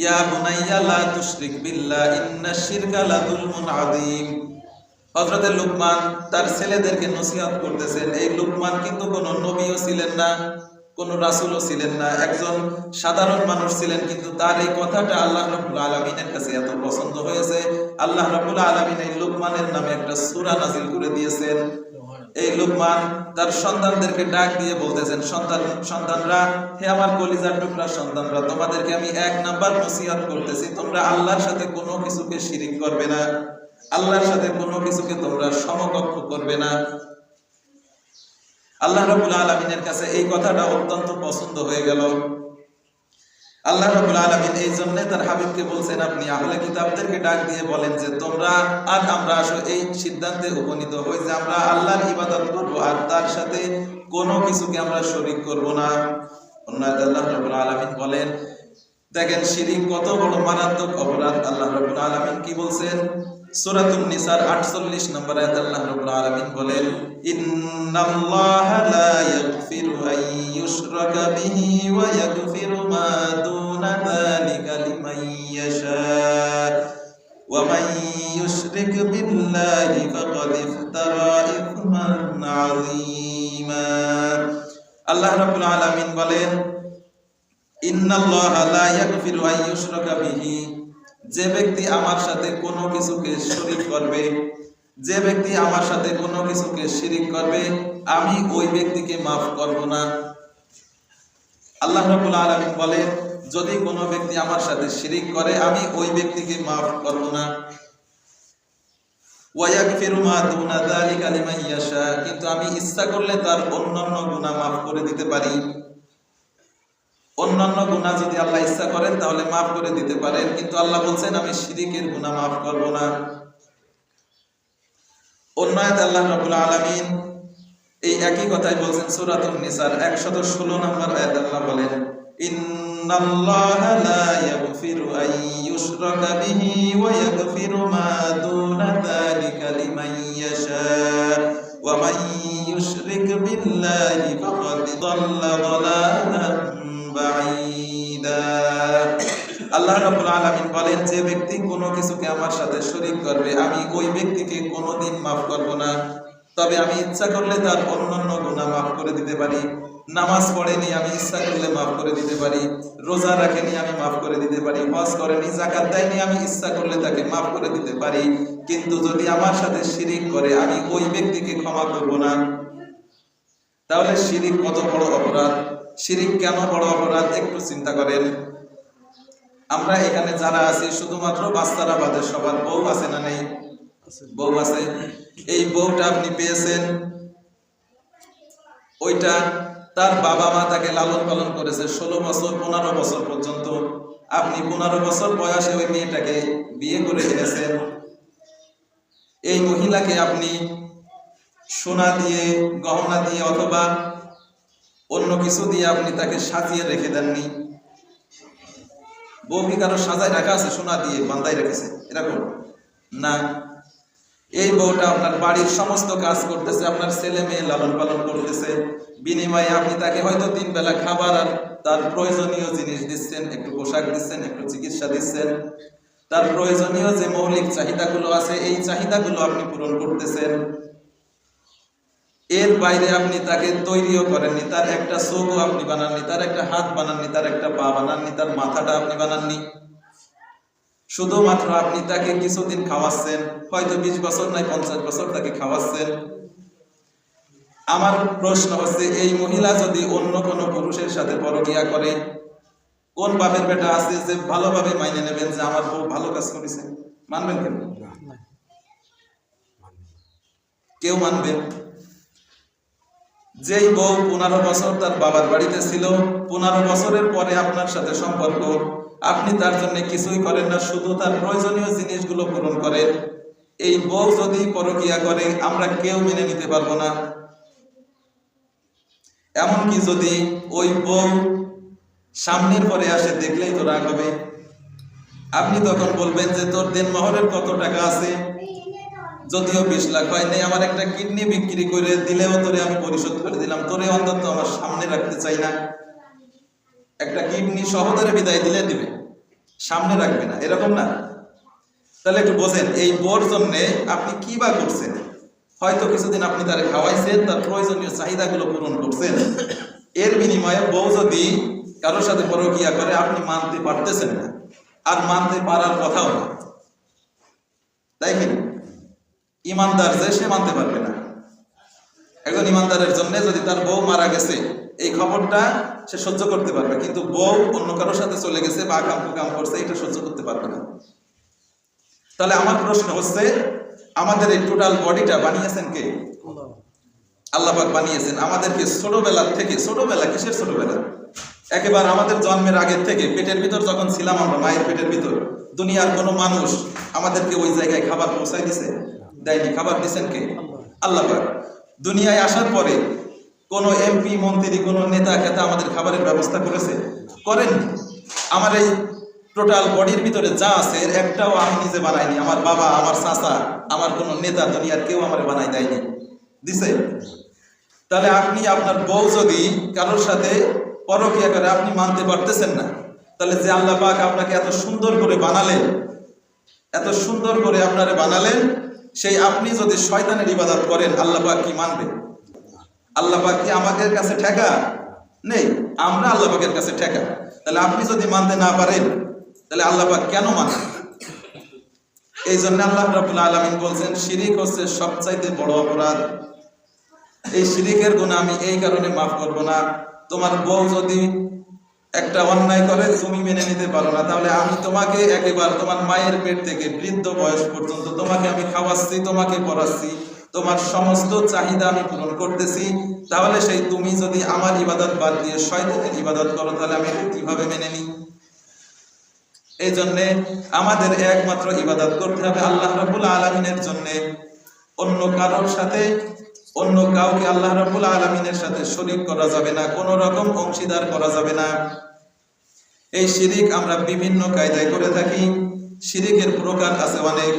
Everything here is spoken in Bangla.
ইয়া বুনাইয়া লা তুশরিক বিল্লাহ ইন্নাশ শিরকা লাযুলমুন আযীম। হযরতে লুকমান তার ছেলেদেরকে নসিহত করতেছেন। এই লুকমান কিন্তু কোনো নবীও ছিলেন না, কোন রাসূলও ছিলেন না। একজন সাধারণ মানুষ ছিলেন, কিন্তু তার এই কথাটা আল্লাহ রাব্বুল আলামিনের কাছে এত পছন্দ হয়েছে। আল্লাহ রাব্বুল আলামিন এই লুকমানের নামে একটা সূরা নাযিল করে দিয়েছেন। এই লোকমান তার সন্তানদেরকে ডাক দিয়ে বলতেছেন, সন্তান, সন্তানরা, হে আমার কলিজার টুকরা সন্তানরা, তোমাদেরকে আমি এক নাম্বার নসিহত করতেছি, তোমরা আল্লাহর সাথে কোনো কিছুকে শিরিক করবে না, আল্লাহর সাথে কোনো কিছুকে তোমরা সমকক্ষ করবে না। আল্লাহ রাব্বুল আলামিনের কাছে এই কথাটা অত্যন্ত পছন্দ হয়ে গেল। আল্লাহ রাবুল আলমিন এই জন্য তার হাবিবকে বলছেন, আপনি আহলে কিতাবদেরকে ডাক দিয়ে বলেন যে, তোমরা আর আমরা আসো এই সিদ্ধান্তে উপনীত হই যে, আমরা আল্লাহর ইবাদত করব আর তার সাথে কোনো কিছুকে আমরা শরিক করব না। অন্য আল্লাহ রাব্বুল আলমিন বলেন, দেখেন, শিরিক কত বড় মারাত্মক অপরাধ আল্লাহ রবুল আলমিন কি বলছেন? সূরাতুন নিসার 48 নম্বর আয়াত আল্লাহ রাব্বুল আলামিন বলেন, ইন্নাল্লাহা লা ইয়াগফিরু আন ইউশরাকা বিহি ওয়া ইয়াগফিরু মা দুনা যালিকা লিমান ইয়াশা ওয়া মান ইউশরিক বিল্লাহি ফাকাদ ইফতারা ইসমান আযীমা। আল্লাহ রাব্বুল আলামিন বলেন, ইন্নাল্লাহা লা ইয়াগফিরু আন বিহি যে ব্যক্তি আমার সাথে কোনো কিছুকে শরিক করবে, যে ব্যক্তি আমার সাথে কোনো কিছুকে শিরিক করবে, আমি ওই ব্যক্তিকে মাফ করব না। আল্লাহ রাব্বুল আলামিন বলে যদি কোনো ব্যক্তি আমার সাথে শিরিক করে, আমি ওই ব্যক্তিকে মাফ করব না। কিন্তু আমি ইচ্ছা করলে তার অন্যান্য গুনাহ মাফ করে দিতে পারি। অন্যান্য গুনাহ যদি আল্লাহ ইচ্ছা করেন, তাহলে মাফ করে দিতে পারেন। কিন্তু আল্লাহ বলছেন, আমি শিরিকের গুনাহ মাফ করব না। অন্য আয়াতে আল্লাহ রাব্বুল আলামিন এই একই কথাই বলছেন, সূরাতুন নিসার 116 নম্বর আয়াত আল্লাহ বলেন, ইন্নাল্লাহা লা ইয়াগফিরু আন ইউশরাকা বিহি ওয়া ইয়াগফিরু মা দুনা যালিকা লিমান ইয়াশা ওয়া মান ইউশরিক বিল্লাহি ফাকাদ দাল্লা আল্লাহ রাব্বুল আলামিন বলেন, যে ব্যক্তি কোনো কিছুকে আমার সাথে শরীক করবে, আমি ওই ব্যক্তিকে কোনোদিন মাফ করব না। তবে আমি ইচ্ছা করলে তার অন্যান্য গুনাহ মাফ করে দিতে পারি। নামাজ পড়েনি, আমি ইচ্ছা করলে মাফ করে দিতে পারি। রোজা রাখেনি, আমি মাফ করে দিতে পারি। হজ করেনি, যাকাত দেয়নি, আমি ইচ্ছা করলে তাকে মাফ করে দিতে পারি। কিন্তু যদি আমার সাথে শিরিক করে, আমি ওই ব্যক্তিকে ক্ষমা করব না। তাহলে শিরিক কত বড় অপরাধ? শিরিক কেন বড় অপরাধ একটু চিন্তা করেন। আমরা এখানে যারা আছি, শুধুমাত্র বাচ্চারা সবার বউ আছে না নেই? বউ আছে। এই বউটা আপনি পেয়েছেন। ওইটা তার বাবা মা তাকে লালন পালন করেছে ষোলো বছর, পনেরো বছর পর্যন্ত। আপনি পনেরো বছর বয়সে ওই মেয়েটাকে বিয়ে করে এনেছেন এই মহিলাকে আপনি সোনা দিয়ে, গহনা দিয়ে অথবা অন্য কিছু দিয়ে আপনি তাকে সাজিয়ে রেখে দেননি। বউ কি কারও সাজায় রাখা আছে? সোনা দিয়ে বান্দায় রেখেছে। এরকম? না। এই বউটা আপনার বাড়ির সমস্ত কাজ করতেছে, আপনার ছেলে মেয়ে লালন পালন করতেছে। বিনিময়ে আপনি তাকে হয়তো তিন বেলা খাবার আর তার প্রয়োজনীয় জিনিস দিচ্ছেন, একটু পোশাক দিচ্ছেন, একটু চিকিৎসা দিচ্ছেন। তার প্রয়োজনীয় যে মৌলিক চাহিদাগুলো আছে, এই চাহিদাগুলো আপনি পূরণ করতেছেন। এর বাইরে আপনি তাকে তৈরিও করেননি। তার একটা চোখও আপনি বানাননি তার একটা হাত বানাননি তার একটা পা বানাননি তার মাথাটা আপনি বানাননি। শুধুমাত্র আপনি তাকে কিছুদিন খাওয়াচ্ছেন হয়তো বিশ বছর নাই পঞ্চাশ বছর তাকে খাওয়াচ্ছেন। আমার প্রশ্ন হচ্ছে এই মহিলা যদি অন্য কোনো পুরুষের সাথে পরকিয়া করে কোন বাপের বেটা আছে যে ভালোভাবে মাইনে নেবেন যে আমার বউ ভালো কাজ করেছে? মানবেন কেন? কেউ মানবে? যেই বউ পনেরো বছর তার বাবার বাড়িতে ছিল, পনেরো বছরের পরে আপনার সাথে সম্পর্ক। আপনি তার জন্য কিছুই করেন না, শুধু তার প্রয়োজনীয় জিনিসগুলো পূরণ করেন। এই বউ যদি পরকিয়া করে, আমরা কেউ মেনে নিতে পারব না। এমনকি যদি ওই বউ সামনের পরে আসে, দেখলেই তো রাগ হবে। আপনি তখন বলবেন যে, তোর দেন মহরের কত টাকা আছে? যদিও বিশ লাখ হয় নেই আমার একটা কিডনি বিক্রি করে দিলেও তোরে আমি পরিশোধ করে দিলাম। তোরে অন্তত আমার সামনে রাখতে চাই না। একটা কিডনি সহদরে বিদায় দিলে দিবে। সামনে রাখবে না। এরকম না? তাহলে একটু বোঝেন, এই বোর জন্য আপনি কি বা করছেন? হয়তো কিছুদিন আপনি তারে খাওয়াইছেন, তার প্রয়োজনীয় চাহিদাগুলো পূরণ করছেন। এর বিনিময়ে বউ যদি কারোর সাথে পরকিয়া করে, আপনি মানতে পারতেছেন না। আর মানতে পারার কথাও না। তাই কি? ইমানদার যে সে মানতে পারবে না। একজন ইমানদারের জন্য যদি তার বউ মারা গেছে, এই খবরটা সে সহ্য করতে পারবে কিন্তু বউ অন্য কারোর সাথে চলে গেছে বা কাম কাম করছে, এটা সহ্য করতে পারবে না। তাহলে আমার প্রশ্ন হচ্ছে, আমাদের এই টোটাল বডিটা বানিয়েছেন কে? আল্লাপাক বানিয়েছেন। আমাদেরকে ছোটবেলার থেকে, ছোটবেলা কিসের ছোটবেলা? একেবারে আমাদের জন্মের আগের থেকে পেটের ভিতর যখন ছিলাম আমরা, মায়ের পেটের ভিতর, দুনিয়ার কোনো মানুষ আমাদেরকে ওই জায়গায় খাবার পৌঁছায় দিছে? দেয়নি, খাবার দিছেন কে? আল্লাহ দুনিয়ায় আসার পরে কোনো এমপি মন্ত্রী, কোনো নেতা, খেতা আমাদের খাবারের ব্যবস্থা করেছে? করেন আমার এই টোটাল বডির ভিতরে যা আছে, এর একটাও আমি নিজে বানাইনি। আমার বাবা, আমার চাচা, আমার কোনো নেতা দুনিয়ার কেউ আমার বানাই দেয়নি। দিছে? তাহলে আপনি, আপনার বউ যদি কারোর সাথে পরকিয়া করে, আপনি মানতে পারতেছেন না, তাহলে যে আল্লাহ পাক আপনাকে এত সুন্দর করে বানালেন, এত সুন্দর করে আপনারে বানালেন সেই আপনি যদি শয়তানের ইবাদত করেন, আল্লাহ কি মানবে? আল্লাহ কি আমাদের কাছে ঠেকা? নেই। আমরা আল্লাহ কাছে ঠেকা। তাহলে আপনি যদি মানতে না পারেন, তাহলে আল্লাহ কেন মানেন এই জন্য আল্লাহ রাবুল আলমিন বলছেন, শিরিক হচ্ছে সবচাইতে বড় অপরাধ। এই শিরিকের গুণা আমি এই কারণে মাফ করব না। তোমার বউ যদি একটা অন্যায় করে, তুমি মেনে নিতে পারো না। তাহলে আমি তোমাকে একেবারে তোমার মায়ের পেট থেকে বৃদ্ধ বয়স পর্যন্ত তোমাকে আমি খাওয়াচ্ছি, তোমাকে পড়াচ্ছি, তোমার সমস্ত চাহিদা আমি পূরণ করতেছি। তাহলে সেই তুমি যদি আমার ইবাদত বাদ দিয়ে শয়তানের ইবাদত করো, তাহলে আমি কীভাবে মেনে নিই? এই জন্যে আমাদের একমাত্র ইবাদত করতে হবে আল্লাহ রাবুল আলমিনের জন্যে। অন্য কারোর সাথে অন্য কাউকে আল্লাহ রাবুল আলমিনের সাথে শরিক করা যাবে না, কোনো রকম অংশীদার করা যাবে না। এই শিরিক আমরা বিভিন্ন কায়দায় করে থাকি। শিরিকের প্রকার আছে অনেক।